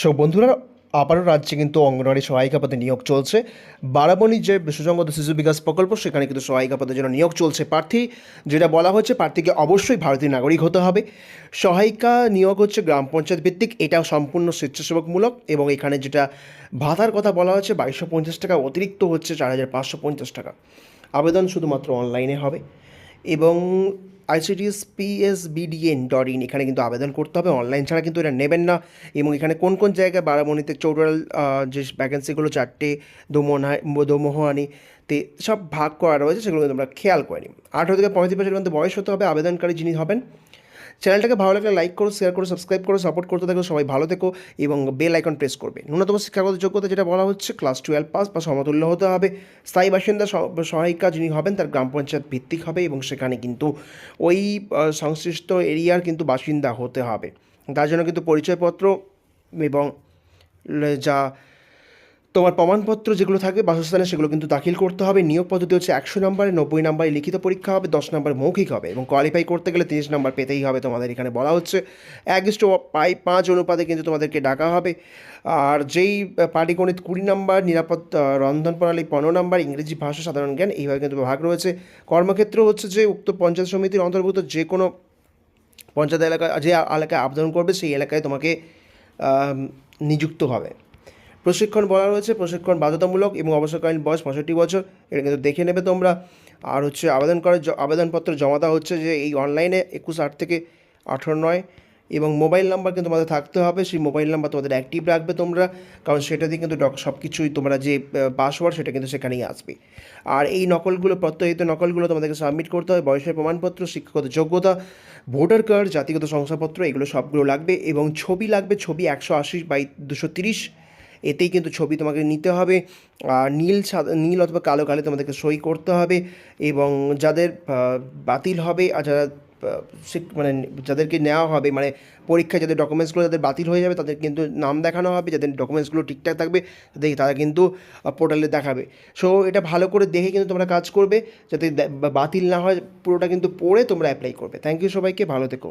So বন্ধুরা, আবারও রাজ্যে কিন্তু অঙ্গনওয়াড়ি সহায়িকা পদে নিয়োগ চলছে। বারাবণী যে সুসংগত শিশু বিকাশ প্রকল্প, সেখানে কিন্তু সহায়িকা পদের জন্য নিয়োগ চলছে প্রার্থী। যেটা বলা হচ্ছে প্রার্থীকে অবশ্যই ভারতীয় নাগরিক হতে হবে। সহায়িকা নিয়োগ হচ্ছে গ্রাম পঞ্চায়েত ভিত্তিক, এটাও সম্পূর্ণ স্বেচ্ছাসেবকমূলক এবং এখানে যেটা ভাতার কথা বলা হচ্ছে বাইশশো পঞ্চাশ টাকা অতিরিক্ত হচ্ছে চার হাজার পাঁচশো পঞ্চাশ টাকা। আবেদন শুধুমাত্র অনলাইনে হবে। এবং ICDS PS BDN dot in এখানে কিন্তু আবেদন করতে হবে। অনলাইন ছাড়া কিন্তু এটা নেবেন না। এবং এখানে কোন কোন জায়গায় বারামণিতে চৌরাল যে ভ্যাকেন্সিগুলো চারটে দোমনহায় দোমোহানি, তে সব ভাগ করা রয়েছে, সেগুলো কিন্তু আমরা খেয়াল করিনি আঠারো থেকে পঁয়ত্রিশ বছরের মধ্যে বয়স হতে হবে, আবেদনকারী যিনি হবেন চ্যানেলটাকে ভালো লাগলে লাইক করো শেয়ার করো সাবস্ক্রাইব করো সাপোর্ট করতে থাকো, সবাই ভালো থেকো এবং বেল আইকন প্রেস করবে। ন্যূনতম শিক্ষাগত যোগ্যতা যেটা বলা হচ্ছে ক্লাস টুয়েলভ পাস বা সমতুল্য হতে হবে। স্থায়ী বাসিন্দা সহায়িকা যিনি হবেন, তার গ্রাম পঞ্চায়েত ভিত্তিক হবে এবং সেখানে কিন্তু ওই সংশ্লিষ্ট এরিয়ার কিন্তু বাসিন্দা হতে হবে। তার জন্য কিন্তু পরিচয়পত্র এবং যা তোমার প্রমাণপত্র যেগুলো থাকবে বাসস্থানে সেগুলো কিন্তু দাখিল করতে হবে। নিয়োগ পদ্ধতি হচ্ছে একশো নম্বরে, নব্বই নম্বরে লিখিত পরীক্ষা হবে, দশ নম্বর মৌখিক হবে এবং কোয়ালিফাই করতে গেলে তিরিশ নম্বর পেতেই হবে তোমাদের এখানে বলা হচ্ছে। এক ইষ্ট পাই পাঁচ অনুপাতে কিন্তু তোমাদেরকে ডাকা হবে। আর যেই পাটিগণিত কুড়ি নম্বর, নিরাপদ রন্ধন প্রণালী পনেরো নম্বর, ইংরেজি ভাষা, সাধারণ জ্ঞান, এইভাবে কিন্তু ভাগ রয়েছে। কর্মক্ষেত্র হচ্ছে যে উক্ত পঞ্চায়েত সমিতির অন্তর্ভুক্ত যে কোনো পঞ্চায়েত এলাকা, যে এলাকায় আবেদন করবে সেই এলাকায় তোমাকে নিযুক্ত হবে। প্রশিক্ষণ বলা রয়েছে, প্রশিক্ষণ বাধ্যতামূলক এবং অবসরকালীন বয়স পঁয়ষট্টি বছর। এটা কিন্তু দেখে নেবে তোমরা। আর হচ্ছে আবেদন করার আবেদনপত্র জমা দেওয়া হচ্ছে যে এই অনলাইনে একুশ আট থেকে আঠেরো নয় এবং মোবাইল নাম্বার কিন্তু তোমাদের থাকতে হবে। সেই মোবাইল নাম্বার তোমাদের অ্যাক্টিভ রাখবে তোমরা। কারণ সেটা দিয়ে কিন্তু সব কিছুই তোমরা যে পাসওয়ার্ড সেটা কিন্তু সেখানেই আসবে। আর এই নকলগুলো, প্রত্যয়িত নকলগুলো তোমাদেরকে সাবমিট করতে হবে। বয়সের প্রমাণপত্র, শিক্ষাগত যোগ্যতা ভোটার কার্ড জাতিগত শংসাপত্র, এগুলো সবগুলো লাগবে এবং ছবি লাগবে। ছবি একশো আশি বাই দুশো তিরিশ। এতেই কিন্তু ছবি তোমাকে নিতে হবে। আর নীল সাদা, নীল অথবা কালো কালে তোমাদেরকে সই করতে হবে এবং যাদের বাতিল হবে আর যারা মানে যাদেরকে নেওয়া হবে মানে পরীক্ষায় যাদের ডকুমেন্টসগুলো যাদের বাতিল হয়ে যাবে তাদের কিন্তু নাম দেখানো হবে, যাদের ডকুমেন্টসগুলো ঠিকঠাক থাকবে তাদের তারা কিন্তু পোর্টালে দেখাবে। সো এটা ভালো করে দেখে কিন্তু তোমরা কাজ করবে, যাতে বাতিল না হয়, পুরোটা কিন্তু পড়ে তোমরা অ্যাপ্লাই করবে। থ্যাংক ইউ সবাইকে, ভালো থেকো।